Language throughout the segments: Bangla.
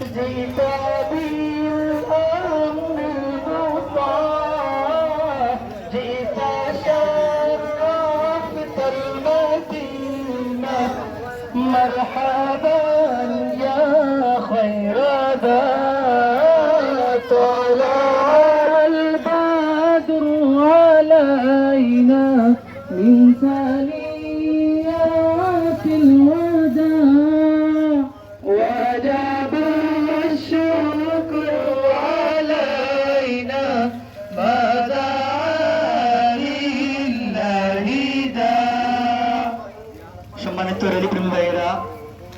جئت جئت شرفت المدينة مرحبا يا خير সম্মানিত রেলি প্রেমী ভাইয়েরা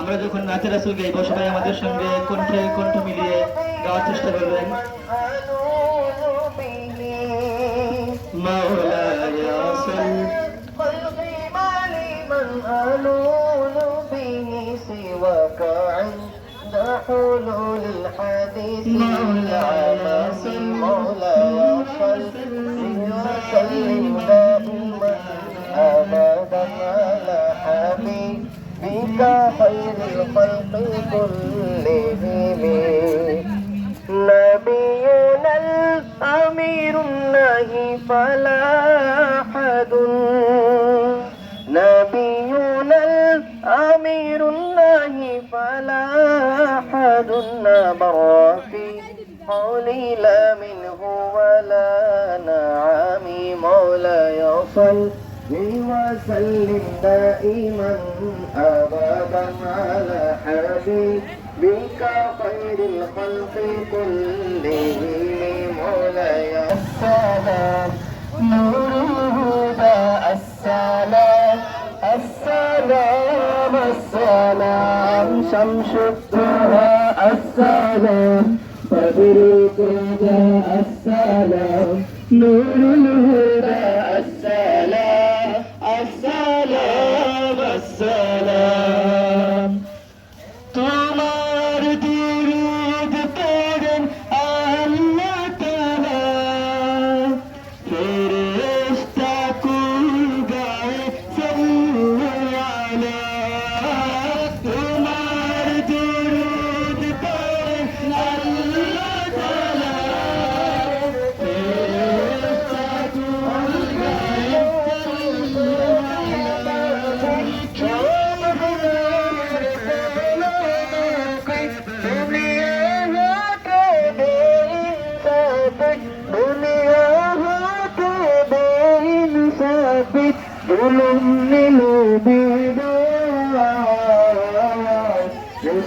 আমরা যখন নাচের রাসুল গাইব সবাই আমাদের সঙ্গে কণ্ঠে কণ্ঠ মিলিয়ে গাওয়ার চেষ্টা করবেন مولاي صل كلهم نبينا الأمير النهي فلا أحد نبينا الأمير النهي فلا أحد نبر في قولي لا منه ولا نعم مولاي صل وسلم دائما أبدا على حبيبك خير الخلق كلهم مولاي السلام نور الهدى السلام السلام السلام شمس الضحى السلام بدر الهدى السلام نور الهدى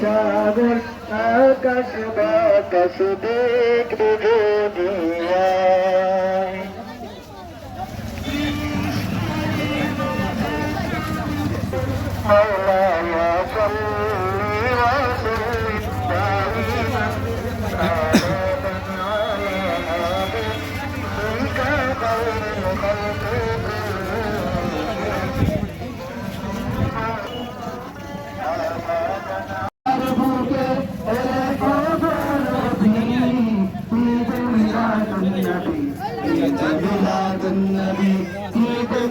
সাগর আকাশ বাকাশ দেখবে দুনিয়ায় مولاي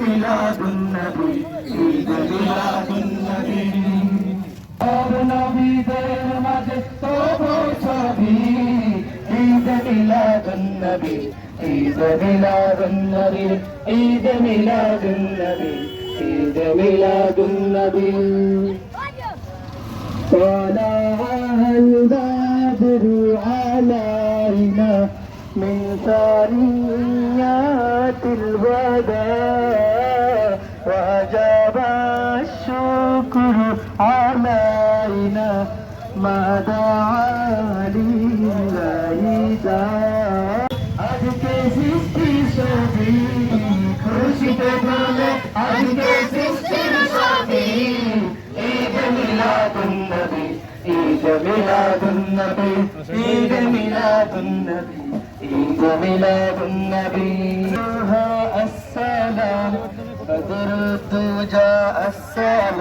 بلاد النبي عيد بلاد النبي اور نبی دیر مجد تو بوچھوی عید النبي عيد ميلاد النبي عيد ميلاد النبي عيد ميلاد النبي طلع البدر على من ثريات الوداع وجب الشكر علينا ما دعا لله دعا أدكي سيستي صوفي كرسي تبرلي أدكي سيستي صوفي إيد ميلاد النبي إيد ميلاد النبي إيد ميلاد النبي ঈদ মিলাদুন নবী السلام بدر الدجى السلام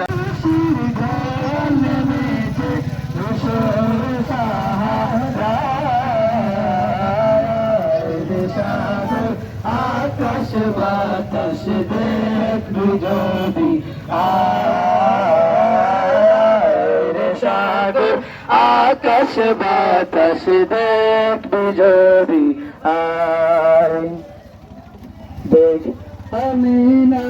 আকাশ বাতাস দেখবি যদি আয় রে সাগর আকাশ আকাশ বাতাস দেখবি যদি আয়। দেখ আমি না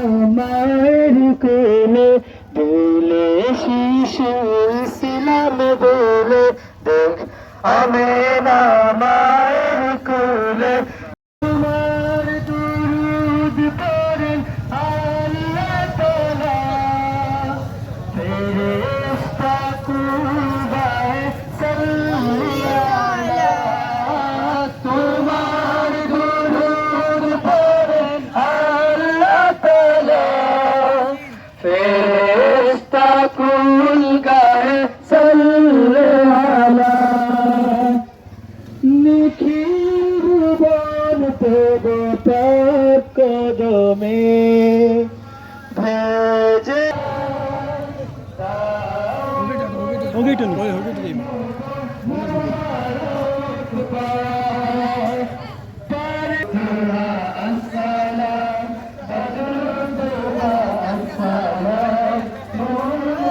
कुल गाए सल्ले आला निखिल बान पे गो पैर कदमे भेजे हो गई टन हो गई टन